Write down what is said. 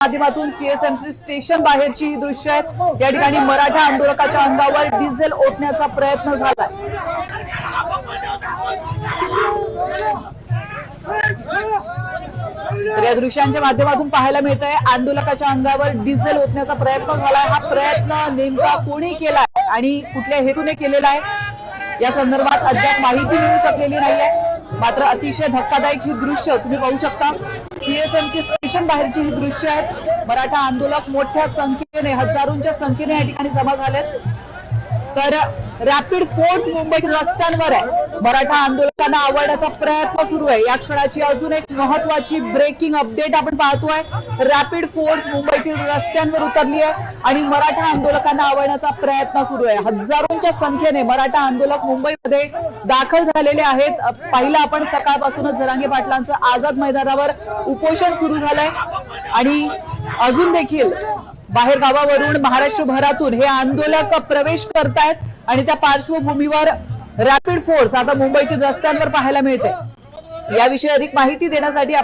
माध्यमातून CSMC station बाहेरची ही दृश्य आहेत. या ठिकाणी मराठा आंदोलकाच्या अंगावर डिझेल ओतण्याचा प्रयत्न झाला तर या दृश्यांच्या माध्यमातून पाहायला मिळत आहे आंदोलकाच्या अंगावर डिझेल ओतण्याचा प्रयत्न झालाय. हा प्रयत्न नेमका कोणी केलाय आणि कुठल्या हेतूने केलेला आहे? या संदर्भात अद्याप माहिती मिळू शकलेली नाहीये. मात्र अतिशय धक्कादायक ही दृश्य तुम्ही पाहू शकता. सीएसएमटी स्टेशन बाहेरची ही दृश्य आहेत. मराठा आंदोलक मोठ्या संख्येने हजारोंच्या संख्येने या ठिकाणी जमा झालेत. तर रॅपिड फोर्स मुंबईतील रस्त्यांवर आहे. मराठा आंदोलकांना आवडण्याचा प्रयत्न सुरू आहे. या क्षणाची अजून एक महत्वाची ब्रेकिंग अपडेट आपण पाहतोय. रॅपिड फोर्स मुंबईतील रस्त्यांवर उतरली आहे आणि मराठा आंदोलकांना आवडण्याचा प्रयत्न सुरू आहे. हजारोंच्या संख्येने मराठा आंदोलक मुंबईमध्ये दाखल झालेले आहेत. पहिलं पाहिलं आपण सकाळपासूनच जरांगे पाटलांचं आझाद मैदानावर उपोषण सुरू झालंय. आणि अजून देखील बाहेर गावावरून महाराष्ट्रभरातून हे आंदोलक प्रवेश करतायत. आणि त्या पार्श्वभूमीवर रॅपिड फोर्स आता मुंबईच्या रस्त्यांवर पाहायला मिळते याविषयी अधिक माहिती देण्यासाठी